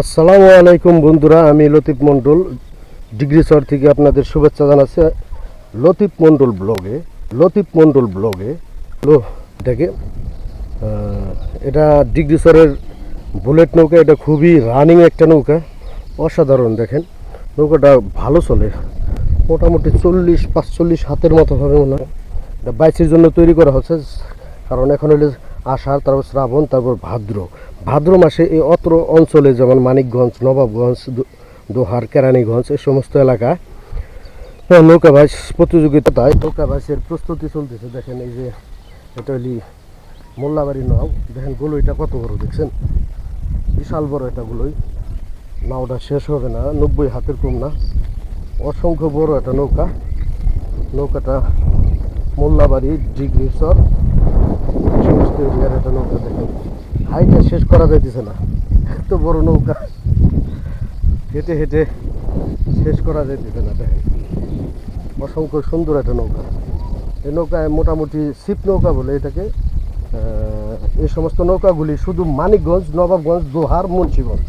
আসসালামু আলাইকুম বন্ধুরা, আমি লতিফ মণ্ডল। ডিগ্রি চর থেকে আপনাদের শুভেচ্ছা জানাচ্ছি লতিফ মণ্ডল ব্লগে। লতিফ মণ্ডল ব্লগে। লো, দেখে এটা ডিগ্রি চরের বুলেট নৌকা, এটা খুবই রানিং একটা নৌকা। অসাধারণ, দেখেন। নৌকাটা ভালো চলে। মোটামুটি চল্লিশ, পাঁচচল্লিশ হাতের মতো হবে মনে হয়। এটা বাইশের জন্য তৈরি করা হচ্ছে, কারণ এখন হলে আষাঢ়, তারপর শ্রাবণ, তারপর ভাদ্র। ভাদ্র মাসে এই অত্র অঞ্চলে যেমন মানিকগঞ্জ, নবাবগঞ্জ দোহার, কেরানীগঞ্জ, এই সমস্ত এলাকায় নৌকাবাস প্রতিযোগিতায় নৌকাবাসের প্রস্তুতি চলতেছে। দেখেন এই যে, এটা হলি মোল্লাবাড়ি নাও। দেখেন গলইটা কত বড়, দেখছেন? বিশাল বড় এটা গলই। নাওটা শেষ হবে না, নব্বই হাতের কম না। অসংখ্য বড় একটা নৌকা। নৌকাটা মোল্লাবাড়ি ডিগ্রি এই সমস্ত একটা নৌকা দেখেন হাইটা শেষ করা যাইতেছে না। এত বড় নৌকা। হেঁটে হেঁটে শেষ করা যাইতেছে না, দেখেন। অসংখ্য সুন্দর একটা নৌকা। এই নৌকায় মোটামুটি ছিপ নৌকা বলে এটাকে। এই সমস্ত নৌকাগুলি শুধু মানিকগঞ্জ, নবাবগঞ্জ, দোহার, মুন্সিগঞ্জ,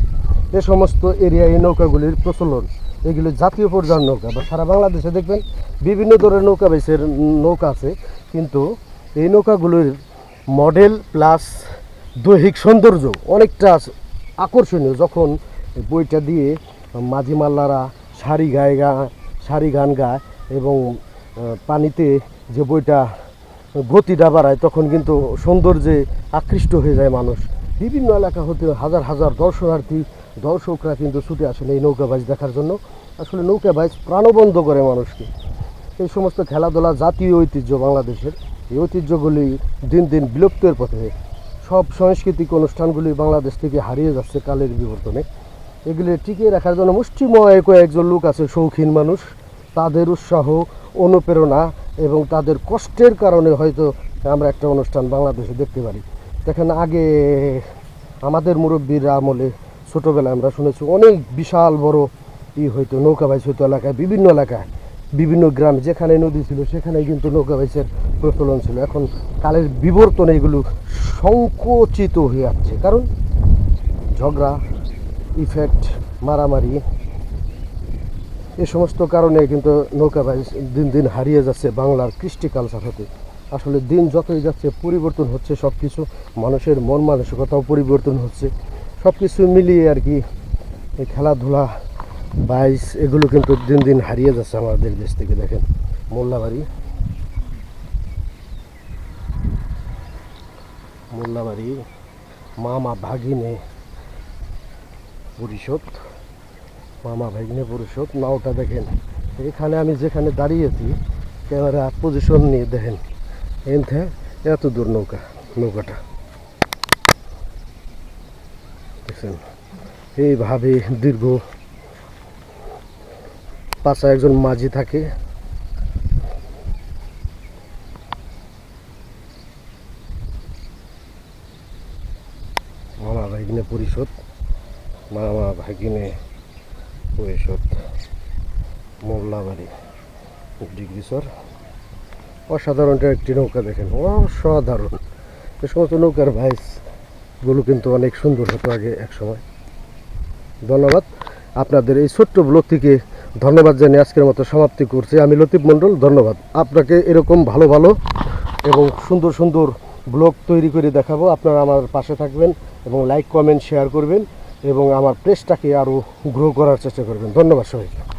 এ সমস্ত এরিয়ায় এই নৌকাগুলির প্রচলন। এগুলি জাতীয় পর্যায়ের নৌকা বা সারা বাংলাদেশে দেখবেন বিভিন্ন ধরনের নৌকা বেসের নৌকা আছে। কিন্তু এই নৌকাগুলোর মডেল প্লাস দৈহিক সৌন্দর্য অনেকটা আকর্ষণীয়। যখন বইটা দিয়ে মাঝি মাল্লারা শাড়ি গায়ে গা, শাড়ি গান গায় এবং পানিতে যে বইটা গতিটা বাড়ায়, তখন কিন্তু সৌন্দর্যে আকৃষ্ট হয়ে যায় মানুষ। বিভিন্ন এলাকা হতে হাজার হাজার দর্শনার্থী, দর্শকরা কিন্তু ছুটে আসেন এই নৌকাবাজ দেখার জন্য। আসলে নৌকাবাজ প্রাণবন্ধ করে মানুষকে। এই সমস্ত খেলাধুলা জাতীয় ঐতিহ্য বাংলাদেশের এই ঐতিহ্যগুলি দিন দিন বিলুপ্তের পথে সব সাংস্কৃতিক অনুষ্ঠানগুলি বাংলাদেশ থেকে হারিয়ে যাচ্ছে কালের বিবর্তনে। এগুলি টিকিয়ে রাখার জন্য মুষ্টিময় কয়েকজন লোক আছে, শৌখিন মানুষ। তাদের উৎসাহ, অনুপ্রেরণা এবং তাদের কষ্টের কারণে হয়তো আমরা একটা অনুষ্ঠান বাংলাদেশে দেখতে পারি। দেখেন আগে আমাদের মুরব্বীর আমলে ছোটোবেলায় আমরা শুনেছি অনেক বিশাল বড় ই হয়তো নৌকা বাইচ হইতো এলাকায়, বিভিন্ন এলাকায়, বিভিন্ন গ্রাম। যেখানে নদী ছিল সেখানে কিন্তু নৌকা বাইচের প্রচলন ছিল। এখন কালের বিবর্তনে এগুলো সংকোচিত হয়ে যাচ্ছে। কারণ ঝগড়া ইফেক্ট মারামারি, এ সমস্ত কারণে কিন্তু নৌকাবাজ দিন দিন হারিয়ে যাচ্ছে বাংলার কৃষ্টি কালচার হতে। আসলে দিন যতই যাচ্ছে, পরিবর্তন হচ্ছে সব কিছু মানুষের মন মানসিকতাও পরিবর্তন হচ্ছে। সব কিছু মিলিয়ে আর কি এই খেলাধুলা, বাইস, এগুলো কিন্তু দিন দিন হারিয়ে যাচ্ছে আমাদের দেশ থেকে, দেখেন। মোল্লাবাড়ি মোল্লাবাড়ি মামা ভাগিনে পরিষদ মামা ভাগিনে পরিষদ নাওটা দেখেন এখানে আমি যেখানে দাঁড়িয়েছি ক্যামেরা পজিশন নিয়ে দেখেন এন থেকে এত দূর নৌকা নৌকাটা দেখছেন এইভাবে দীর্ঘ পাশে একজন মাঝি থাকে মামা ভাগ্নে পরিষদ মামা ভাগিনে পরিষদ মোল্লাবাড়ি ডিগ্রিসর অসাধারণ একটি নৌকা দেখেন, অসাধারণ। এ সমস্ত নৌকার ভাইসগুলো কিন্তু অনেক সুন্দর হতো আগে এক সময়। ধন্যবাদ। আপনাদের এই ছোট্ট ব্লগ থেকে ধন্যবাদ জানিয়ে আজকের মতো সমাপ্তি করছি। আমি লতিফ মণ্ডল, ধন্যবাদ। আপনাকে এরকম ভালো ভালো এবং সুন্দর সুন্দর ব্লগ তৈরি করে দেখাবো। আপনারা আমার পাশে থাকবেন এবং লাইক কমেন্ট শেয়ার করবেন এবং আমার প্রেসটাকে আরও গ্রো করার চেষ্টা করবেন। ধন্যবাদ সবাইকে।